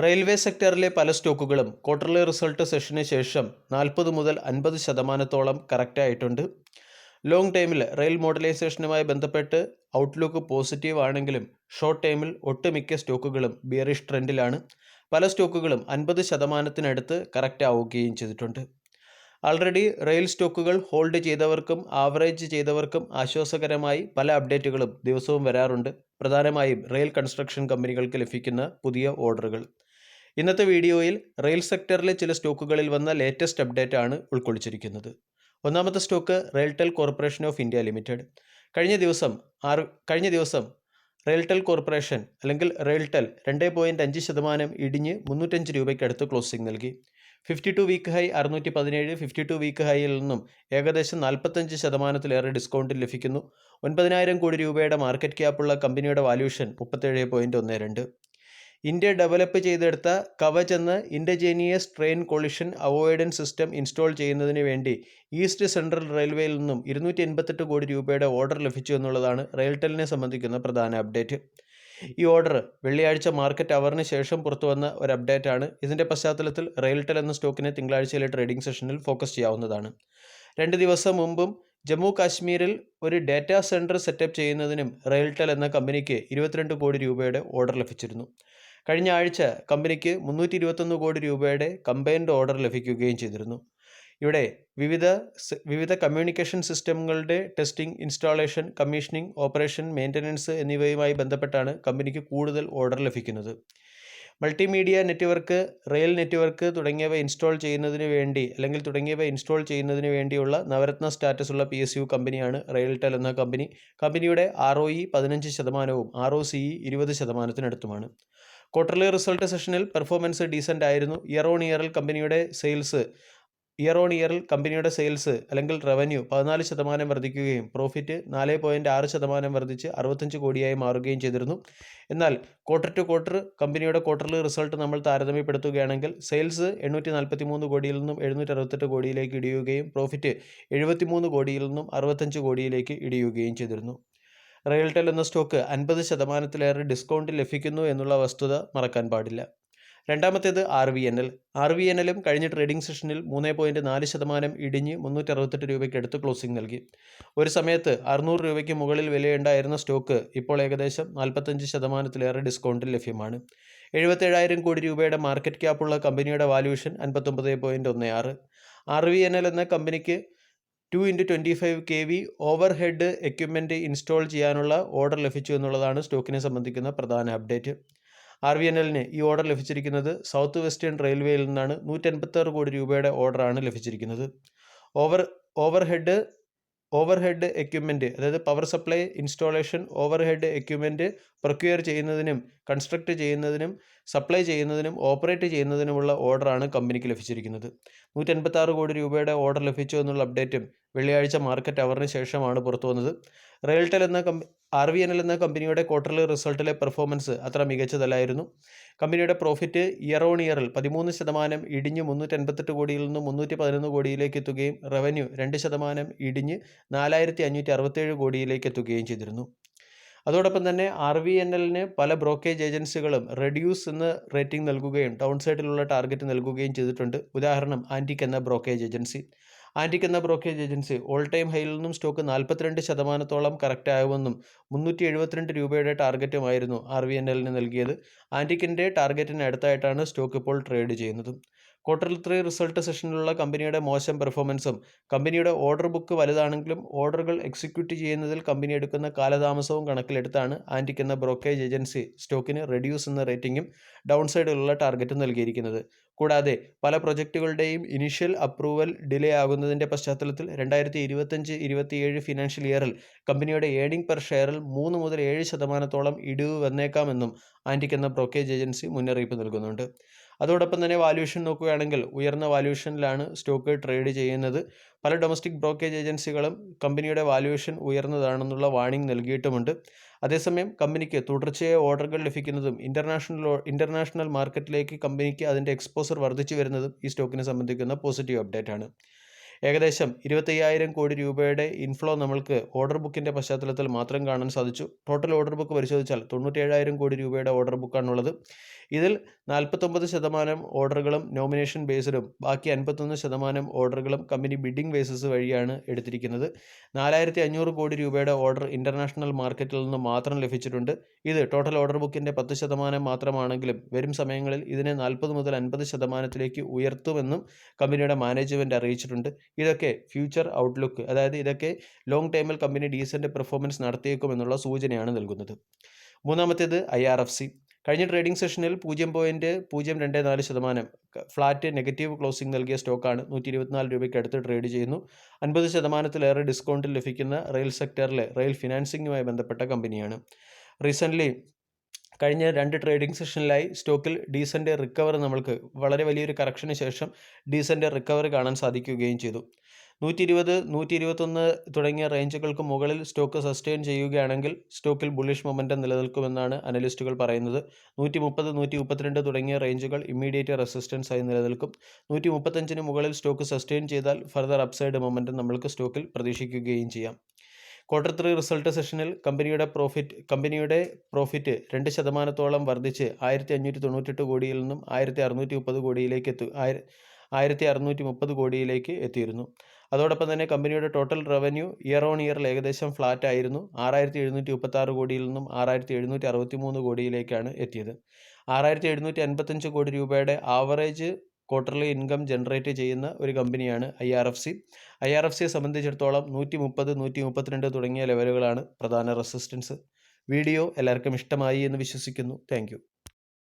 Railway സെക്ടറിലെ പല സ്റ്റോക്കുകളും quarterly result സെഷന് ശേഷം നാൽപ്പത് മുതൽ അൻപത് ശതമാനത്തോളം കറക്റ്റായിട്ടുണ്ട്. ലോങ് ടൈമിൽ റെയിൽ മോഡലൈസേഷനുമായി ബന്ധപ്പെട്ട് ഔട്ട്ലുക്ക് പോസിറ്റീവ് ആണെങ്കിലും ഷോർട്ട് ടൈമിൽ ഒട്ടുമിക്ക സ്റ്റോക്കുകളും ബിയറിഷ് ട്രെൻഡിലാണ്. പല സ്റ്റോക്കുകളും അൻപത് ശതമാനത്തിനടുത്ത് കറക്റ്റ് ആവുകയും ചെയ്തിട്ടുണ്ട്. ആൾറെഡി റെയിൽ സ്റ്റോക്കുകൾ ഹോൾഡ് ചെയ്തവർക്കും ആവറേജ് ചെയ്തവർക്കും ആശ്വാസകരമായി പല അപ്ഡേറ്റുകളും ദിവസവും വരാറുണ്ട്. പ്രധാനമായും റെയിൽ കൺസ്ട്രക്ഷൻ കമ്പനികൾക്ക് ലഭിക്കുന്ന പുതിയ ഓർഡറുകൾ. ഇന്നത്തെ വീഡിയോയിൽ റെയിൽ സെക്ടറിലെ ചില സ്റ്റോക്കുകളിൽ വന്ന ലേറ്റസ്റ്റ് അപ്ഡേറ്റ് ആണ് ഉൾക്കൊള്ളിച്ചിരിക്കുന്നത്. ഒന്നാമത്തെ stock RailTel corporation of India limited. കഴിഞ്ഞ ദിവസം ആറ് കഴിഞ്ഞ ദിവസം റെയിൽടെൽ കോർപ്പറേഷൻ അല്ലെങ്കിൽ റെയിൽടെൽ രണ്ട് പോയിന്റ് അഞ്ച് ശതമാനം ഇടിഞ്ഞ് മുന്നൂറ്റഞ്ച് രൂപയ്ക്കടുത്ത് ക്ലോസിംഗ് നൽകി. ഫിഫ്റ്റി ടു വീക്ക് ഹൈ അറുന്നൂറ്റി പതിനേഴ് ഫിഫ്റ്റി ടു വീക്ക് ഹൈയിൽ നിന്നും ഏകദേശം നാൽപ്പത്തഞ്ച് ശതമാനത്തിലേറെ ഡിസ്കൗണ്ടിൽ ലഭിക്കുന്നു. ഒൻപതിനായിരം കോടി രൂപയുടെ മാർക്കറ്റ് ക്യാപ്പുള്ള കമ്പനിയുടെ വാല്യൂഷൻ മുപ്പത്തേഴ് പോയിന്റ് ഒന്ന് രണ്ട്. ഇന്ത്യ ഡെവലപ്പ് ചെയ്തെടുത്ത കവച് എന്ന indigenous train collision avoidance system install ചെയ്യുന്നതിന് വേണ്ടി ഈസ്റ്റ് സെൻട്രൽ റെയിൽവേയിൽ നിന്നും ഇരുന്നൂറ്റി എൺപത്തെട്ട് കോടി രൂപയുടെ ഓർഡർ ലഭിച്ചു എന്നുള്ളതാണ് റെയിൽടെലിനെ സംബന്ധിക്കുന്ന പ്രധാന അപ്ഡേറ്റ്. ഈ ഓർഡർ വെള്ളിയാഴ്ച മാർക്കറ്റ് അവറിന് ശേഷം പുറത്തുവന്ന ഒരു അപ്ഡേറ്റ് ആണ് ഇതിന്റെ പശ്ചാത്തലത്തിൽ റെയിൽടെൽ എന്ന സ്റ്റോക്കിനെ തിങ്കളാഴ്ചയിലെ ട്രേഡിംഗ് സെഷനിൽ ഫോക്കസ് ചെയ്യാവുന്നതാണ്. രണ്ട് ദിവസം മുമ്പും ജമ്മു കാശ്മീരിൽ ഒരു ഡാറ്റാ സെന്റർ സെറ്റപ്പ് ചെയ്യുന്നതിനും റെയിൽടെൽ എന്ന കമ്പനിക്ക് ഇരുപത്തിരണ്ട് കോടി രൂപയുടെ ഓർഡർ ലഭിച്ചിരുന്നു. കഴിഞ്ഞ ആഴ്ച കമ്പനിക്ക് മുന്നൂറ്റി ഇരുപത്തൊന്ന് കോടി രൂപയുടെ കമ്പൈൻഡ് ഓർഡർ ലഭിക്കുകയും ചെയ്തിരുന്നു. ഇവിടെ വിവിധ വിവിധ കമ്മ്യൂണിക്കേഷൻ സിസ്റ്റങ്ങളുടെ testing installation commissioning operation maintenance എന്നിവയുമായി ബന്ധപ്പെട്ടാണ് കമ്പനിക്ക് കൂടുതൽ ഓർഡർ ലഭിക്കുന്നത്. മൾട്ടിമീഡിയ നെറ്റ്വർക്ക് റെയിൽ നെറ്റ്വർക്ക് തുടങ്ങിയവ ഇൻസ്റ്റാൾ ചെയ്യുന്നതിന് വേണ്ടി അല്ലെങ്കിൽ തുടങ്ങിയവ ഇൻസ്റ്റാൾ ചെയ്യുന്നതിന് വേണ്ടിയുള്ള നവരത്ന സ്റ്റാറ്റസ് ഉള്ള പി എസ് യു കമ്പനിയാണ് റെയിൽടെൽ എന്ന കമ്പനി. കമ്പനിയുടെ ആർ ഒ ഇ പതിനഞ്ച് ശതമാനവും ആർ ഒ സി ഇ ഇരുപത് ശതമാനത്തിനടുത്തുമാണ്. ക്വാർട്ടർലി റിസൾട്ട് സെഷനിൽ പെർഫോമൻസ് ഡീസന്റ് ആയിരുന്നു. ഇയർ ഓൺ ഇയറിൽ കമ്പനിയുടെ സെയിൽസ് ഇയർ ഓൺ ഇയറിൽ കമ്പനിയുടെ സെയിൽസ് അല്ലെങ്കിൽ റവന്യൂ പതിനാല് ശതമാനം വർദ്ധിക്കുകയും പ്രോഫിറ്റ് നാല് പോയിന്റ് ആറ് ശതമാനം വർദ്ധിച്ച് അറുപത്തഞ്ച് കോടിയായി മാറുകയും ചെയ്തിരുന്നു. എന്നാൽ ക്വാർട്ടർ ടു ക്വാർട്ടർ കമ്പനിയുടെ ക്വാർട്ടർലി റിസൾട്ട് നമ്മൾ താരതമ്യപ്പെടുത്തുകയാണെങ്കിൽ സെയിൽസ് എണ്ണൂറ്റി നാൽപ്പത്തി മൂന്ന് കോടിയിൽ നിന്നും എഴുന്നൂറ്റി അറുപത്തെട്ട് കോടിയിലേക്ക് ഇടിയുകയും പ്രോഫിറ്റ് എഴുപത്തി മൂന്ന് കോടിയിൽ നിന്നും അറുപത്തഞ്ച് കോടിയിലേക്ക് ഇടിയുകയും ചെയ്തിരുന്നു. റെയിൽടെൽ എന്ന സ്റ്റോക്ക് അൻപത് ശതമാനത്തിലേറെ ഡിസ്കൗണ്ട് ലഭിക്കുന്നു എന്നുള്ള വസ്തുത മറക്കാൻ പാടില്ല. രണ്ടാമത്തേത് R V N L R V N എല്ലും കഴിഞ്ഞ ട്രേഡിംഗ് സെഷനിൽ മൂന്ന് പോയിന്റ് നാല് ശതമാനം ഇടിഞ്ഞ് മുന്നൂറ്റി അറുപത്തെട്ട് രൂപയ്ക്ക് അടുത്ത് ക്ലോസിംഗ് നൽകി. ഒരു സമയത്ത് അറുന്നൂറ് രൂപയ്ക്ക് മുകളിൽ വിലയുണ്ടായിരുന്ന സ്റ്റോക്ക് ഇപ്പോൾ ഏകദേശം നാൽപ്പത്തഞ്ച് ശതമാനത്തിലേറെ ഡിസ്കൗണ്ടിൽ ലഭ്യമാണ്. എഴുപത്തേഴായിരം കോടി രൂപയുടെ മാർക്കറ്റ് ക്യാപ്പുള്ള കമ്പനിയുടെ വാല്യൂഷൻ അൻപത്തൊമ്പത് പോയിന്റ് ഒന്ന് ആറ്. ആർ വി എൻ എൽ എന്ന കമ്പനിക്ക് two into twenty five K V overhead equipment install ചെയ്യാനുള്ള ഓർഡർ ലഭിച്ചു എന്നുള്ളതാണ് സ്റ്റോക്കിനെ സംബന്ധിക്കുന്ന പ്രധാന അപ്ഡേറ്റ്. ആർ വി എൻ എല്ലിന് ഈ ഓർഡർ ലഭിച്ചിരിക്കുന്നത് സൗത്ത് വെസ്റ്റേൺ റെയിൽവേയിൽ നിന്നാണ് നൂറ്റൻപത്താറ് കോടി രൂപയുടെ ഓർഡറാണ് ലഭിച്ചിരിക്കുന്നത്. Over over head overhead equipment അതായത് power supply installation overhead equipment procure ചെയ്യുന്നതിനും കൺസ്ട്രക്ട് ചെയ്യുന്നതിനും സപ്ലൈ ചെയ്യുന്നതിനും ഓപ്പറേറ്റ് ചെയ്യുന്നതിനുമുള്ള ഓർഡറാണ് കമ്പനിക്ക് ലഭിച്ചിരിക്കുന്നത്. നൂറ്റൻപത്താറ് കോടി രൂപയുടെ ഓർഡർ ലഭിച്ചു എന്നുള്ള അപ്ഡേറ്റും വെള്ളിയാഴ്ച മാർക്കറ്റ് അവറിന് ശേഷമാണ് പുറത്തു വന്നത്. റെയിൽടെൽ എന്ന കമ്പ ആർ വി എൻ എൽ എന്ന കമ്പനിയുടെ ക്വാർട്ടർലി റിസൾട്ടിലെ പെർഫോമൻസ് അത്ര മികച്ചതല്ലായിരുന്നു. കമ്പനിയുടെ പ്രോഫിറ്റ് ഇയർ ഓൺ ഇയറിൽ പതിമൂന്ന് ശതമാനം ഇടിഞ്ഞ് മുന്നൂറ്റൻപത്തെട്ട് കോടിയിൽ നിന്ന് മുന്നൂറ്റി പതിനൊന്ന് കോടിയിലേക്ക് എത്തുകയും റവന്യൂ രണ്ട് ശതമാനം ഇടിഞ്ഞ് നാലായിരത്തി അഞ്ഞൂറ്റി അറുപത്തേഴ് കോടിയിലേക്ക് എത്തുകയും ചെയ്തിരുന്നു. അതോടൊപ്പം തന്നെ ആർ വി എൻ എല്ലിന് പല ബ്രോക്കേജ് ഏജൻസികളും റെഡ്യൂസ് എന്ന റേറ്റിംഗ് നൽകുകയും ഡൗൺ സൈഡിലുള്ള ടാർഗറ്റ് നൽകുകയും ചെയ്തിട്ടുണ്ട്. ഉദാഹരണം ആന്റിക് എന്ന ബ്രോക്കേജ് ഏജൻസി ആന്റിക് എന്ന ബ്രോക്കേജ് ഏജൻസി ഓൾ ടൈം ഹൈയിൽ നിന്നും സ്റ്റോക്ക് നാൽപ്പത്തിരണ്ട് ശതമാനത്തോളം കറക്റ്റ് ആകുമെന്നും മുന്നൂറ്റി എഴുപത്തിരണ്ട് രൂപയുടെ ടാർഗറ്റുമായിരുന്നു ആർ വി എൻ എല്ലിന് നൽകിയത്. ആന്റിക്കിന്റെ ടാർഗറ്റിന് അടുത്തായിട്ടാണ് സ്റ്റോക്ക് ഇപ്പോൾ ട്രേഡ് ചെയ്യുന്നത്. ക്വാർട്ടർ ത്രീ റിസൾട്ട് സെഷനിലുള്ള കമ്പനിയുടെ മോശം പെർഫോമൻസും കമ്പനിയുടെ ഓർഡർ ബുക്ക് വലുതാണെങ്കിലും ഓർഡറുകൾ എക്സിക്യൂട്ട് ചെയ്യുന്നതിൽ കമ്പനി എടുക്കുന്ന കാലതാമസവും കണക്കിലെടുത്താണ് ആന്റിക് എന്ന ബ്രോക്കേജ് ഏജൻസി സ്റ്റോക്കിന് റെഡ്യൂസ് എന്ന റേറ്റിംഗും ഡൗൺ സൈഡിലുള്ള ടാർഗറ്റും നൽകിയിരിക്കുന്നത്. കൂടാതെ പല പ്രൊജക്റ്റുകളുടെയും ഇനിഷ്യൽ അപ്രൂവൽ ഡിലേ ആകുന്നതിന്റെ പശ്ചാത്തലത്തിൽ രണ്ടായിരത്തി ഇരുപത്തഞ്ച് ഇരുപത്തിയേഴ് ഫിനാൻഷ്യൽ ഇയറിൽ കമ്പനിയുടെ ഏണിംഗ് പെർ ഷെയറിൽ മൂന്ന് മുതൽ ഏഴ് ശതമാനത്തോളം ഇടിവ് വന്നേക്കാമെന്നും ആന്റിക് എന്ന ബ്രോക്കേജ് ഏജൻസി മുന്നറിയിപ്പ് നൽകുന്നുണ്ട്. അതോടൊപ്പം തന്നെ വാല്യൂഷൻ നോക്കുകയാണെങ്കിൽ ഉയർന്ന വാല്യൂഷനിലാണ് സ്റ്റോക്ക് ട്രേഡ് ചെയ്യുന്നത്. പല ഡൊമസ്റ്റിക് ബ്രോക്കേജ് ഏജൻസികളും കമ്പനിയുടെ വാല്യൂഷൻ ഉയർന്നതാണെന്നുള്ള വാണിംഗ് നൽകിയിട്ടുമുണ്ട്. അതേസമയം കമ്പനിക്ക് തുടർച്ചയായ ഓർഡറുകൾ ലഭിക്കുന്നതും ഇന്റർനാഷണൽ ഇന്റർനാഷണൽ മാർക്കറ്റിലേക്ക് കമ്പനിക്ക് അതിന്റെ എക്സ്പോസർ വർദ്ധിച്ചു വരുന്നതും ഈ സ്റ്റോക്കിനെ സംബന്ധിക്കുന്ന പോസിറ്റീവ് അപ്ഡേറ്റ് ആണ്. ഏകദേശം ഇരുപത്തയ്യായിരം കോടി രൂപയുടെ ഇൻഫ്ലോ നമ്മൾക്ക് ഓർഡർ ബുക്കിന്റെ പശ്ചാത്തലത്തിൽ മാത്രം കാണാൻ സാധിച്ചു. ടോട്ടൽ ഓർഡർ ബുക്ക് പരിശോധിച്ചാൽ തൊണ്ണൂറ്റേഴായിരം കോടി രൂപയുടെ ഓർഡർ ബുക്കാണുള്ളത് ഇതിൽ നാൽപ്പത്തൊമ്പത് ശതമാനം ഓർഡറുകളും നോമിനേഷൻ ബേസിലും ബാക്കി അൻപത്തൊന്ന് ശതമാനം ഓർഡറുകളും കമ്പനി ബിഡിംഗ് ബേസിസ് വഴിയാണ് എടുത്തിരിക്കുന്നത്. നാലായിരത്തി അഞ്ഞൂറ് കോടി രൂപയുടെ ഓർഡർ ഇന്റർനാഷണൽ മാർക്കറ്റിൽ നിന്ന് മാത്രം ലഭിച്ചിട്ടുണ്ട്. ഇത് ടോട്ടൽ ഓർഡർ ബുക്കിന്റെ പത്ത് ശതമാനം മാത്രമാണെങ്കിലും വരും സമയങ്ങളിൽ ഇതിനെ നാൽപ്പത് മുതൽ അൻപത് ശതമാനത്തിലേക്ക് ഉയർത്തുമെന്നും കമ്പനിയുടെ മാനേജ്മെന്റ് അറിയിച്ചിട്ടുണ്ട്. ഇതൊക്കെ ഫ്യൂച്ചർ ഔട്ട്ലുക്ക് അതായത് ഇതൊക്കെ ലോങ് ടൈമിൽ കമ്പനി ഡീസന്റ് പെർഫോമൻസ് നടത്തിയേക്കുമെന്നുള്ള സൂചനയാണ് നൽകുന്നത്. മൂന്നാമത്തേത് ഐ ആർ എഫ് സി. കഴിഞ്ഞ ട്രേഡിംഗ് സെഷനിൽ പൂജ്യം പോയിന്റ് പൂജ്യം രണ്ട് നാല് ശതമാനം ഫ്ലാറ്റ് നെഗറ്റീവ് ക്ലോസിംഗ് നൽകിയ സ്റ്റോക്കാണ് നൂറ്റി ഇരുപത്തിനാല് രൂപയ്ക്ക് അടുത്ത് ട്രേഡ് ചെയ്യുന്നു. അൻപത് ശതമാനത്തിലേറെ ഡിസ്കൗണ്ട് ലഭിക്കുന്ന റെയിൽ സെക്ടറിലെ റെയിൽ ഫിനാൻസിങ്ങുമായി ബന്ധപ്പെട്ട കമ്പനിയാണ് റീസെന്റ്ലി കഴിഞ്ഞ രണ്ട് ട്രേഡിംഗ് സെഷനിലായി സ്റ്റോക്കിൽ ഡീസന്റ് റിക്കവർ നമ്മൾക്ക് വളരെ വലിയൊരു കറക്ഷന് ശേഷം ഡീസന്റ് റിക്കവർ കാണാൻ സാധിക്കുകയും ചെയ്തു. നൂറ്റി ഇരുപത് നൂറ്റി ഇരുപത്തൊന്ന് തുടങ്ങിയ റേഞ്ചുകൾക്ക് മുകളിൽ സ്റ്റോക്ക് സസ്റ്റെയിൻ ചെയ്യുകയാണെങ്കിൽ സ്റ്റോക്കിൽ ബുള്ളിഷ് മൊമെന്റം നിലനിൽക്കുമെന്നാണ് അനലിസ്റ്റുകൾ പറയുന്നത്. നൂറ്റി മുപ്പത് നൂറ്റി മുപ്പത്തിരണ്ട് തുടങ്ങിയ റേഞ്ചുകൾ ഇമ്മീഡിയറ്റ് റെസിസ്റ്റൻസ് ആയി നിലനിൽക്കും. നൂറ്റി മുപ്പത്തഞ്ചിന് മുകളിൽ സ്റ്റോക്ക് സസ്റ്റെയിൻ ചെയ്താൽ ഫർദർ അപ്സൈഡ് മൊമെന്റം നമ്മൾക്ക് സ്റ്റോക്കിൽ പ്രതീക്ഷിക്കുകയും ചെയ്യാം. ക്വാർട്ടർ ത്രീ റിസൾട്ട് സെഷനിൽ കമ്പനിയുടെ പ്രോഫിറ്റ് കമ്പനിയുടെ പ്രോഫിറ്റ് രണ്ട് ശതമാനത്തോളം വർദ്ധിച്ച് ആയിരത്തി അഞ്ഞൂറ്റി തൊണ്ണൂറ്റെട്ട് കോടിയിൽ നിന്നും ആയിരത്തി അറുന്നൂറ്റി മുപ്പത് കോടിയിലേക്ക് എത്തു. ആയിരത്തി അറുന്നൂറ്റി മുപ്പത് കോടിയിലേക്ക് എത്തിയിരുന്നു. അതോടൊപ്പം തന്നെ കമ്പനിയുടെ ടോട്ടൽ റവന്യൂ ഇയർ ഓൺ ഇയറിൽ ഏകദേശം ഫ്ലാറ്റ് ആയിരുന്നു. ആറായിരത്തി എഴുന്നൂറ്റി മുപ്പത്തി ആറ് കോടിയിൽ നിന്നും ആറായിരത്തി എഴുന്നൂറ്റി അറുപത്തി മൂന്ന് കോടിയിലേക്കാണ് എത്തിയത്. ആറായിരത്തി എഴുന്നൂറ്റി അൻപത്തഞ്ച് കോടി രൂപയുടെ ആവറേജ് ക്വാർട്ടർലി ഇൻകം ജനറേറ്റ് ചെയ്യുന്ന ഒരു കമ്പനിയാണ് I R F C. I R F സിയെ സംബന്ധിച്ചിടത്തോളം നൂറ്റി മുപ്പത് നൂറ്റി മുപ്പത്തിരണ്ട് തുടങ്ങിയ ലെവലുകളാണ് പ്രധാന റെസിസ്റ്റൻസ് വീഡിയോ എല്ലാവർക്കും ഇഷ്ടമായി എന്ന് വിശ്വസിക്കുന്നു. താങ്ക്